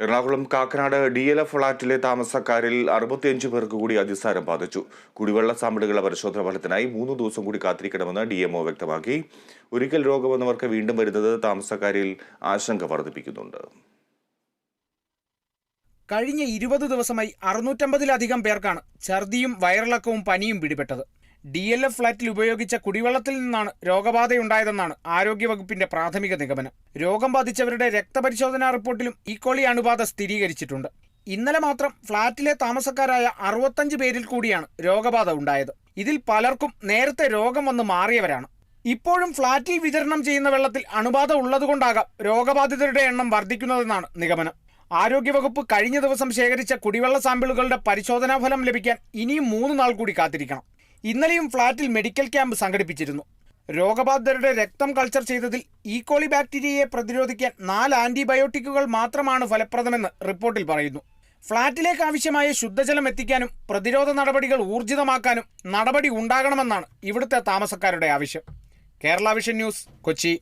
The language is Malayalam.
Ernakulam Kakkanad D L F ഫ്ളാറ്റിലെ താമസക്കാരിൽ അറുപത്തിയഞ്ച് പേർക്ക് കൂടി അതിസാരം ബാധിച്ചു. കുടിവെള്ള സാമ്പിളുകളുടെ പരിശോധന ഫലത്തിനായി മൂന്ന് ദിവസം കൂടി കാത്തിരിക്കണമെന്ന് ഡി എംഒ വ്യക്തമാക്കി. ഒരിക്കൽ രോഗം വന്നവർക്ക് വീണ്ടും വരുന്നത് താമസക്കാരിൽ ആശങ്ക വർദ്ധിപ്പിക്കുന്നുണ്ട്. കഴിഞ്ഞ ഇരുപത് ദിവസമായി അറുന്നൂറ്റമ്പതിലധികം പേർക്കാണ് ഛർദിയും വയറിളക്കവും പനിയും പിടിപെട്ടത്. ഡി എൽ എഫ് ഫ്ളാറ്റിൽ ഉപയോഗിച്ച കുടിവെള്ളത്തിൽ നിന്നാണ് രോഗബാധയുണ്ടായതെന്നാണ് ആരോഗ്യവകുപ്പിന്റെ പ്രാഥമിക നിഗമനം. രോഗം ബാധിച്ചവരുടെ രക്തപരിശോധനാ റിപ്പോർട്ടിലും ഈക്കോളി അണുബാധ സ്ഥിരീകരിച്ചിട്ടുണ്ട്. ഇന്നലെ മാത്രം ഫ്ളാറ്റിലെ താമസക്കാരായ അറുപത്തഞ്ച് പേരിൽ കൂടിയാണ് രോഗബാധ ഉണ്ടായത്. ഇതിൽ പലർക്കും നേരത്തെ രോഗം വന്ന് മാറിയവരാണ്. ഇപ്പോഴും ഫ്ളാറ്റിൽ വിതരണം ചെയ്യുന്ന വെള്ളത്തിൽ അണുബാധ ഉള്ളതുകൊണ്ടാകാം രോഗബാധിതരുടെ എണ്ണം വർദ്ധിക്കുന്നതെന്നാണ് നിഗമനം. ആരോഗ്യവകുപ്പ് കഴിഞ്ഞ ദിവസം ശേഖരിച്ച കുടിവെള്ള സാമ്പിളുകളുടെ പരിശോധനാ ഫലം ലഭിക്കാൻ ഇനിയും മൂന്ന് നാൾ കൂടി കാത്തിരിക്കണം. ഇന്നലെയും ഫ്ളാറ്റിൽ മെഡിക്കൽ ക്യാമ്പ് സംഘടിപ്പിച്ചിരുന്നു. രോഗബാധിതരുടെ രക്തം കൾച്ചർ ചെയ്തതിൽ ഈക്കോളി ബാക്ടീരിയയെ പ്രതിരോധിക്കാൻ നാല് ആന്റിബയോട്ടിക്കുകൾ മാത്രമാണ് ഫലപ്രദമെന്ന് റിപ്പോർട്ടിൽ പറയുന്നു. ഫ്ളാറ്റിലേക്ക് ആവശ്യമായ ശുദ്ധജലം എത്തിക്കാനും പ്രതിരോധ നടപടികൾ ഊർജിതമാക്കാനും നടപടി ഉണ്ടാകണമെന്നാണ് ഇവിടുത്തെ താമസക്കാരുടെ ആവശ്യം. Kerala vision news Kochi.